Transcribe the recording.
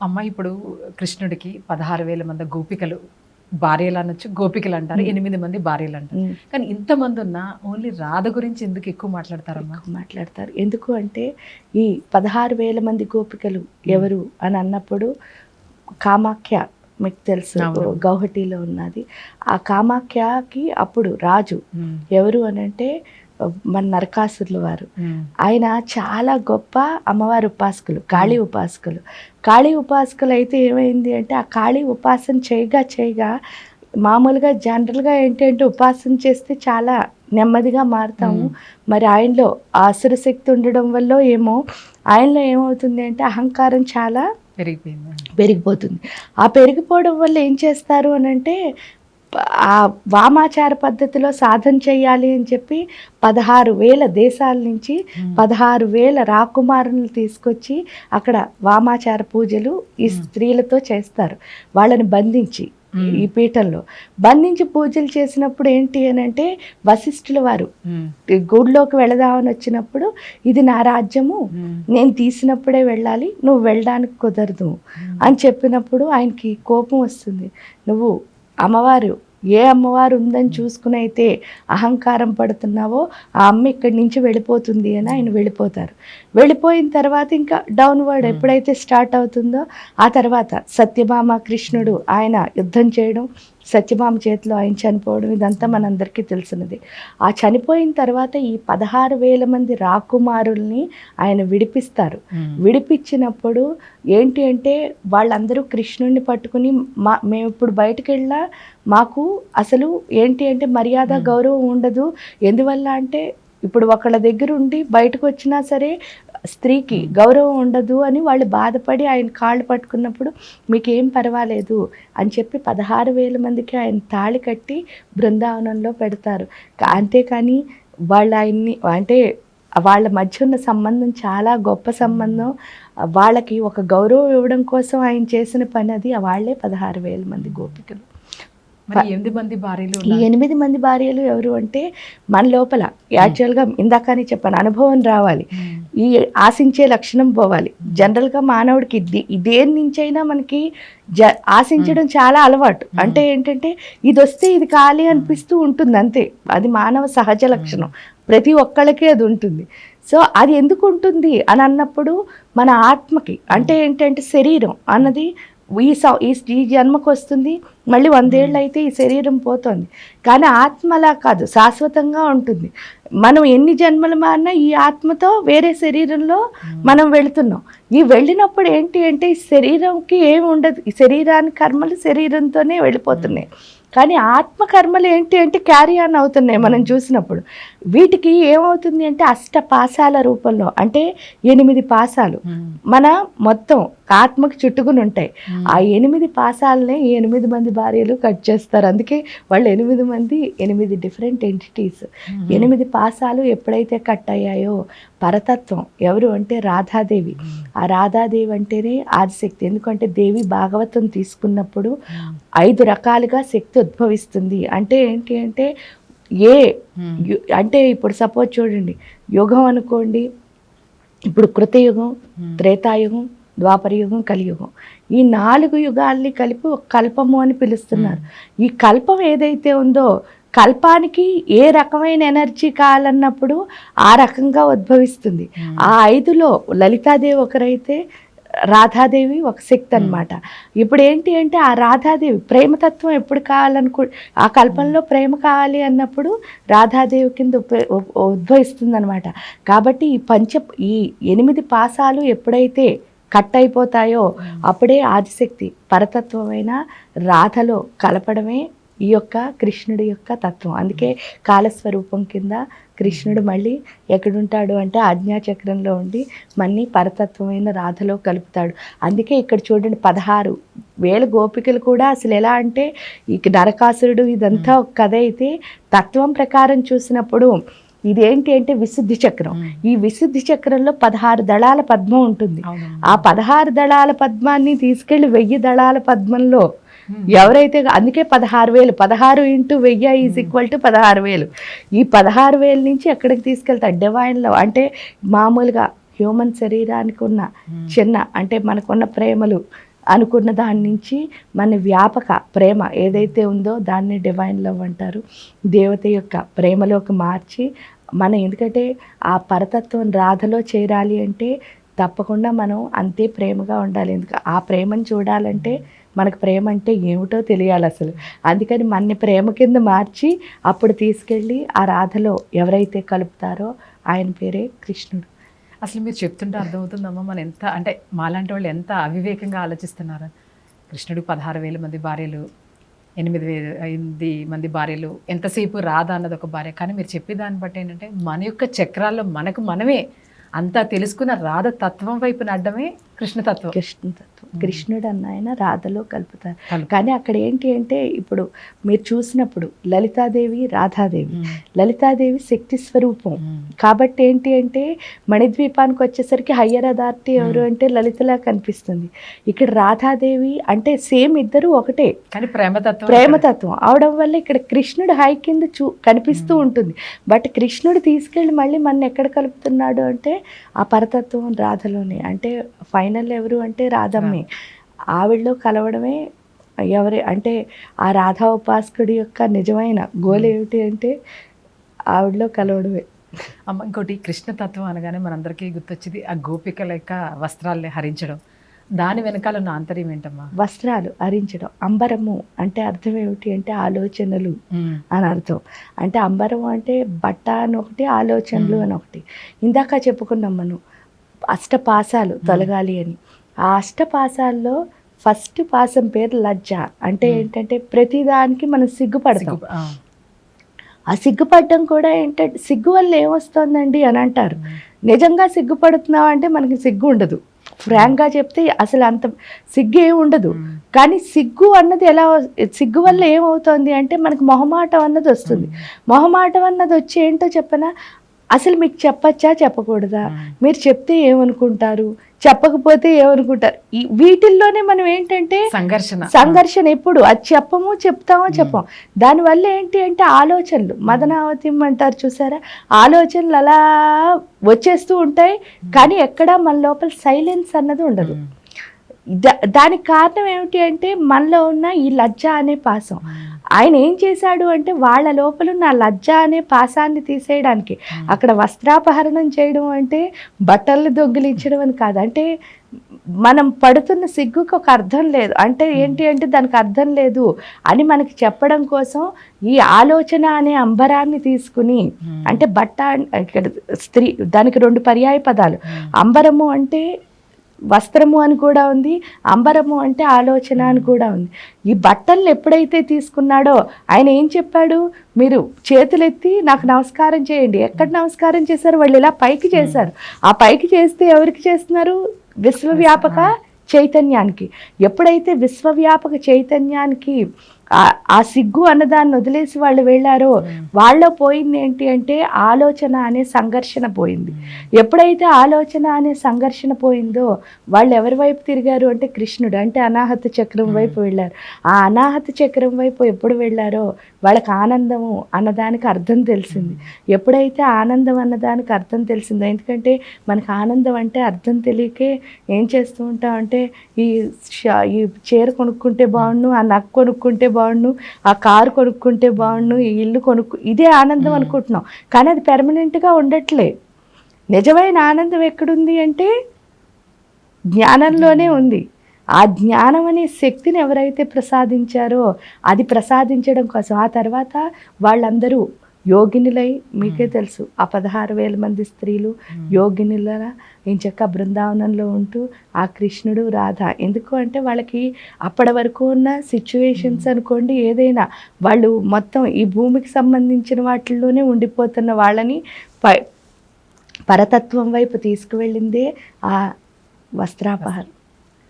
అమ్మ ఇప్పుడు కృష్ణుడికి పదహారు వేల మంది గోపికలు భార్యలు అనొచ్చు గోపికలు అంటారు. ఎనిమిది మంది భార్యలు అంటారు కానీ ఇంతమంది ఉన్నా ఓన్లీ రాధ గురించి ఎందుకు ఎక్కువ మాట్లాడతారమ్మా ఎక్కువ మాట్లాడతారు ఎందుకు అంటే ఈ పదహారు వేల మంది గోపికలు ఎవరు అని అన్నప్పుడు కామాఖ్య మీకు తెలుసు. గౌహటిలో ఉన్నది ఆ కామాఖ్యకి అప్పుడు రాజు. ఎవరు అని అంటే మన నరకాసురుల వారు. ఆయన చాలా గొప్ప అమ్మవారి ఉపాసకులు కాళీ ఉపాసకులు. కాళీ ఉపాసకులు అయితే ఏమైంది అంటే ఆ కాళీ ఉపాసన చేయగా చేయగా మామూలుగా జనరల్గా ఏంటంటే ఉపాసన చేస్తే చాలా నెమ్మదిగా మారుతాము. మరి ఆయనలో ఆ అసుర శక్తి ఉండడం వల్ల ఏమో ఆయనలో ఏమవుతుంది అంటే అహంకారం చాలా పెరిగిపోయింది. పెరిగిపోతుంది. ఆ పెరిగిపోవడం వల్ల ఏం చేస్తారు అని అంటే ఆ వామాచార పద్ధతిలో సాధన చేయాలి అని చెప్పి పదహారు వేల దేశాల నుంచి. పదహారు వేల రాకుమారులను తీసుకొచ్చి అక్కడ వామాచార పూజలు ఈ. స్త్రీలతో చేస్తారు వాళ్ళని బంధించి. ఈ పీఠంలో బంధించి పూజలు చేసినప్పుడు ఏంటి అని అంటే వశిష్ఠుల వారు గుడిలోకి వెళదామని వచ్చినప్పుడు ఇది నా రాజ్యము. నేను తీసినప్పుడే వెళ్ళాలి నువ్వు వెళ్ళడానికి కుదరదు. అని చెప్పినప్పుడు ఆయనకి కోపం వస్తుంది నువ్వు అమ్మవారు ఏ అమ్మవారు ఉందని చూసుకుని అయితే అహంకారం పడుతున్నావో ఆ అమ్మ ఇక్కడి నుంచి వెళ్ళిపోతుంది అని ఆయన వెళ్ళిపోతారు వెళ్ళిపోయిన తర్వాత ఇంకా డౌన్వర్డ్. ఎప్పుడైతే స్టార్ట్ అవుతుందో ఆ తర్వాత సత్యభామ కృష్ణుడు ఆయన యుద్ధం చేయడం సత్యభామ చేతిలో ఆయన చనిపోవడం ఇదంతా మనందరికీ తెలిసినది ఆ చనిపోయిన తర్వాత ఈ పదహారు వేల మంది రాకుమారుల్ని ఆయన విడిపిస్తారు. విడిపించినప్పుడు ఏంటి అంటే వాళ్ళందరూ కృష్ణుడిని పట్టుకుని మా మేము ఇప్పుడు బయటకు వెళ్ళా మాకు అసలు ఏంటి అంటే మర్యాద. గౌరవం ఉండదు ఎందువల్ల అంటే ఇప్పుడు ఒకళ్ళ దగ్గర ఉండి బయటకు వచ్చినా సరే స్త్రీకి. గౌరవం ఉండదు అని వాళ్ళు బాధపడి ఆయన కాళ్ళు పట్టుకున్నప్పుడు మీకేం పర్వాలేదు అని చెప్పి పదహారు వేల మందికి ఆయన తాళి కట్టి బృందావనంలో పెడతారు. అంతేకాని వాళ్ళు ఆయన్ని అంటే వాళ్ళ మధ్య ఉన్న సంబంధం చాలా గొప్ప సంబంధం. వాళ్ళకి ఒక గౌరవం ఇవ్వడం కోసం ఆయన చేసిన పని అది వాళ్ళే పదహారు వేల మంది గోపికలు. ఎనిమిది మంది భార్యలు ఈ. ఎనిమిది మంది భార్యలు ఎవరు అంటే మన లోపల యాక్చువల్గా ఇందాకనే చెప్పాను అనుభవం రావాలి. ఈ ఆశించే లక్షణం పోవాలి. జనరల్గా మానవుడికి దేని నుంచైనా మనకి జ ఆశించడం చాలా అలవాటు. అంటే ఏంటంటే ఇది వస్తే ఇది కాలి అనిపిస్తూ ఉంటుంది అంతే. అది మానవ సహజ లక్షణం. ప్రతి ఒక్కళ్ళకి అది ఉంటుంది. సో అది ఎందుకు ఉంటుంది? అని అన్నప్పుడు మన ఆత్మకి అంటే ఏంటంటే శరీరం అన్నది ఈ స ఈ జన్మకు వస్తుంది మళ్ళీ వందేళ్ళు అయితే ఈ శరీరం పోతుంది. కానీ ఆత్మ అలా కాదు శాశ్వతంగా ఉంటుంది. మనం ఎన్ని జన్మలు మారినా ఈ ఆత్మతో వేరే శరీరంలో. మనం వెళుతున్నాం. ఈ వెళ్ళినప్పుడు ఏంటి అంటే ఈ శరీరంకి ఏమి ఉండదు. ఈ శరీరానికి కర్మలు శరీరంతోనే వెళ్ళిపోతున్నాయి. కానీ ఆత్మ కర్మలు ఏంటి అంటే క్యారీ ఆన్ అవుతున్నాయి మనం చూసినప్పుడు. వీటికి ఏమవుతుంది అంటే అష్ట పాసాల రూపంలో అంటే ఎనిమిది పాసాలు మ్మ్. మన మొత్తం ఆత్మకు చుట్టుకుని ఉంటాయి. ఆ ఎనిమిది పాసాలనే ఈ ఎనిమిది మంది భార్యలు కట్ చేస్తారు అందుకే వాళ్ళు ఎనిమిది మంది ఎనిమిది డిఫరెంట్ ఎంటిటీస్. ఎనిమిది పాసాలు ఎప్పుడైతే కట్ అయ్యాయో పరతత్వం ఎవరు అంటే రాధాదేవి. ఆ రాధాదేవి అంటేనే ఆదిశక్తి ఎందుకంటే దేవి భాగవతం తీసుకున్నప్పుడు. ఐదు రకాలుగా శక్తి ఉద్భవిస్తుంది అంటే ఏంటి అంటే ఏ. యు- అంటే ఇప్పుడు సపోజ్ చూడండి యుగం అనుకోండి ఇప్పుడు కృతయుగం మ్మ్. త్రేతాయుగం ద్వాపరయుగం కలియుగం ఈ నాలుగు యుగాల్ని కలిపి ఒక కల్పము అని పిలుస్తున్నారు ఈ కల్పం ఏదైతే ఉందో కల్పానికి ఏ రకమైన ఎనర్జీ కావాలన్నప్పుడు ఆ రకంగా ఉద్భవిస్తుంది. ఆ ఐదులో లలితాదేవి ఒకరైతే రాధాదేవి ఒక శక్తి అన్నమాట. ఇప్పుడు ఏంటి అంటే ఆ రాధాదేవి ప్రేమతత్వం ఎప్పుడు కావాలనుకో ఆ కల్పంలో ప్రేమ కావాలి అన్నప్పుడు రాధాదేవి కింద ఉద్భవిస్తుంది అనమాట కాబట్టి ఈ పంచ ఈ ఎనిమిది పాసాలు ఎప్పుడైతే కట్ అయిపోతాయో అప్పుడే ఆదిశక్తి పరతత్వమైన రాధలో కలపడమే ఈ యొక్క కృష్ణుడి యొక్క తత్వం అందుకే కాలస్వరూపం కింద కృష్ణుడు మళ్ళీ ఎక్కడుంటాడు అంటే ఆజ్ఞాచక్రంలో ఉండి మళ్ళీ పరతత్వమైన రాధలో కలుపుతాడు అందుకే ఇక్కడ చూడండి పదహారు వేల గోపికలు కూడా అసలు ఎలా అంటే ఈ నరకాసురుడు ఇదంతా ఒక కథ అయితే తత్వం ప్రకారం చూసినప్పుడు ఇదేంటి అంటే విశుద్ధి చక్రం. ఈ విశుద్ధి చక్రంలో పదహారు దళాల పద్మం ఉంటుంది. ఆ పదహారు దళాల పద్మాన్ని తీసుకెళ్ళి వెయ్యి దళాల పద్మంలో. ఎవరైతే అందుకే పదహారు వేలు. పదహారు ఇంటూ వెయ్యి ఈజ్ ఈక్వల్ టు పదహారు వేలు. ఈ పదహారు వేల నుంచి ఎక్కడికి తీసుకెళ్తారు? డివైన్లో అంటే మామూలుగా హ్యూమన్ శరీరానికి ఉన్న మ్మ్. చిన్న అంటే మనకున్న ప్రేమలు అనుకున్న దాని నుంచి మన వ్యాపక ప్రేమ ఏదైతే ఉందో దాన్ని డివైన్ లవ్ అంటారు. దేవత యొక్క ప్రేమలోకి మార్చి మన ఎందుకంటే ఆ పరతత్వం రాధలో చేరాలి అంటే తప్పకుండా మనం అంతే ప్రేమగా ఉండాలి. ఎందుకు? ఆ ప్రేమను చూడాలంటే మనకు ప్రేమ అంటే ఏమిటో తెలియాలి అసలు. అందుకని మన ప్రేమ కింద మార్చి అప్పుడు తీసుకెళ్ళి ఆ రాధలో ఎవరైతే కలుపుతారో ఆయన పేరే కృష్ణుడు. అసలు మీరు చెప్తుంటే అర్థమవుతుందమ్మా మనం ఎంత అంటే మాలాంటి వాళ్ళు ఎంత అవివేకంగా ఆలోచిస్తున్నారు. కృష్ణుడు పదహారు వేల మంది భార్యలు ఎనిమిది వేల ఎనిమిది మంది భార్యలు ఎంతసేపు రాధ అన్నది ఒక భార్య. కానీ మీరు చెప్పే దాన్ని బట్టి ఏంటంటే మన యొక్క చక్రాల్లో మనకు మనమే అంతా తెలుసుకున్న రాధ తత్వం వైపు నడ్డమే కృష్ణతత్వం. కృష్ణతత్వం. కృష్ణుడు అన్న ఆయన రాధలో కలుపుతారు. కలుపు. కానీ అక్కడ ఏంటి అంటే ఇప్పుడు మీరు చూసినప్పుడు లలితాదేవి రాధాదేవి. లలితాదేవి శక్తి స్వరూపం. కాబట్టి ఏంటి అంటే మణిద్వీపానికి వచ్చేసరికి హయ్యర్ అథారిటీ ఎవరు అంటే లలితలా కనిపిస్తుంది. ఇక్కడ రాధాదేవి అంటే సేమ్ ఇద్దరు ఒకటే. కానీ ప్రేమతత్వం ప్రేమతత్వం. అవడం వల్ల ఇక్కడ కృష్ణుడు హై కింద చూ కనిపిస్తూ ఉంటుంది. బట్ కృష్ణుడు తీసుకెళ్ళి మళ్ళీ మన ఎక్కడ కలుపుతున్నాడు అంటే ఆ పరతత్వం రాధలోనే. అంటే ఫైనల్ ఎవరు అంటే రాధమ్మే. ఆవిడలో కలవడమే ఎవరి అంటే ఆ రాధా ఉపాసకుడి యొక్క నిజమైన గోల్ ఏమిటి అంటే ఆవిడలో కలవడమే. అమ్మ ఇంకోటి కృష్ణతత్వం అనగానే మనందరికీ గుర్తొచ్చింది ఆ గోపికల యొక్క వస్త్రాల్ని హరించడం. దాని వెనకాల ఉన్న ఆంతర్యం ఏంటమ్మా? వస్త్రాలు అరించడం అంబరము అంటే అర్థం ఏమిటి అంటే ఆలోచనలు అని అర్థం. అంటే అంబరం అంటే బట్ట అని ఒకటి ఆలోచనలు అని ఒకటి. ఇందాక చెప్పుకున్నాం మనం అష్టపాసాలు తొలగాలి అని. ఆ అష్టపాసాల్లో ఫస్ట్ పాసం పేరు లజ్జ. అంటే ఏంటంటే ప్రతిదానికి మనం సిగ్గుపడతాం. సిగ్గు- ఆ. సిగ్గుపడడం కూడా ఏంటంటే సిగ్గు వల్ల ఏమొస్తుందండి అని అంటారు. నిజంగా సిగ్గుపడుతున్నాం అంటే మనకి సిగ్గు ఉండదు ఫ్రాంక్గా చెప్తే అసలు అంత సిగ్గు ఏమి ఉండదు. కానీ సిగ్గు అన్నది ఎలా సిగ్గు వల్ల ఏమవుతుంది అంటే మనకు మొహమాటం అన్నది వస్తుంది. మొహమాటం అన్నది వచ్చి ఏంటో చెప్పనా? అసలు మీకు చెప్పచ్చా చెప్పకూడదా. మీరు చెప్తే ఏమనుకుంటారు? చెప్పకపోతే ఏమనుకుంటారు? వీటిల్లోనే మనం ఏంటంటే సంఘర్షణ. సంఘర్షణ ఎప్పుడు? అది చెప్పము చెప్తామో చెప్పం దానివల్ల ఏంటి అంటే ఆలోచనలు. మదనావతిం అంటారు చూసారా? ఆలోచనలు అలా వచ్చేస్తూ ఉంటాయి కానీ ఎక్కడా మన లోపల సైలెన్స్ అన్నది ఉండదు. దానికి కారణం ఏమిటి అంటే మనలో ఉన్న ఈ లజ్జ అనే పాసం. ఆయన ఏం చేశాడు అంటే వాళ్ళ లోపల ఉన్న ఆ లజ్జ అనే పాసాన్ని తీసేయడానికి. అక్కడ వస్త్రాపహరణం చేయడం అంటే బట్టలు దొంగిలించడం అని కాదు. అంటే మనం పడుతున్న సిగ్గుకి ఒక అర్థం లేదు. అంటే ఏంటి అంటే దానికి అర్థం లేదు అని మనకి చెప్పడం కోసం ఈ ఆలోచన అనే అంబరాన్ని తీసుకుని. అంటే బట్ట ఇక్కడ స్త్రీ దానికి రెండు పర్యాయ పదాలు. అంబరము అంటే వస్త్రము అని కూడా ఉంది అంబరము అంటే ఆలోచన అని కూడా ఉంది. ఈ బట్టలు ఎప్పుడైతే తీసుకున్నాడో ఆయన ఏం చెప్పాడు? మీరు చేతులెత్తి నాకు నమస్కారం చేయండి. ఎక్కడ నమస్కారం చేశారు? వాళ్ళు ఇలా పైకి చేశారు. ఆ పైకి చేస్తే ఎవరికి చేస్తున్నారు? విశ్వవ్యాపక చైతన్యానికి. ఎప్పుడైతే విశ్వవ్యాపక చైతన్యానికి ఆ- సిగ్గు అన్నదాన్ని వదిలేసి వాళ్ళు వెళ్ళారో వాళ్ళలో పోయింది ఏంటి అంటే ఆలోచన అనే సంఘర్షణ పోయింది. ఎప్పుడైతే ఆలోచన అనే సంఘర్షణ పోయిందో వాళ్ళు ఎవరి వైపు తిరిగారు అంటే కృష్ణుడు అంటే అనాహత చక్రం వైపు వెళ్ళారు. ఆ అనాహత చక్రం వైపు ఎప్పుడు వెళ్ళారో వాళ్ళకి ఆనందము అన్నదానికి అర్థం తెలిసింది. ఎప్పుడైతే ఆనందం అన్నదానికి అర్థం తెలిసిందో ఎందుకంటే మనకు ఆనందం అంటే అర్థం తెలియకే ఏం చేస్తూ ఉంటాం అంటే ఈ ఈ చీర కొనుక్కుంటే బాగుండు ఆ నక్కు కొనుక్కుంటే బాగుండు ఆ కారు కొనుక్కుంటే బాగుండు ఈ ఇల్లు కొనుక్కు ఇదే ఆనందం అనుకుంటున్నాం. కానీ అది పెర్మనెంట్గా ఉండట్లే. నిజమైన ఆనందం ఎక్కడుంది అంటే జ్ఞానంలోనే ఉంది. ఆ జ్ఞానం అనే శక్తిని ఎవరైతే ప్రసాదించారో అది ప్రసాదించడం కోసం. ఆ తర్వాత వాళ్ళందరూ యోగినులై మీకే తెలుసు. ఆ పదహారు వేల మంది స్త్రీలు యోగినుల ఇంచక్క బృందావనంలో ఉంటూ ఆ కృష్ణుడు రాధ. ఎందుకు అంటే వాళ్ళకి అప్పటి వరకు ఉన్న సిచ్యువేషన్స్ అనుకోండి ఏదైనా వాళ్ళు మొత్తం ఈ భూమికి సంబంధించిన వాటిల్లోనే ఉండిపోతున్న వాళ్ళని ప పరతత్వం వైపు తీసుకువెళ్ళిందే ఆ వస్త్రాపహారం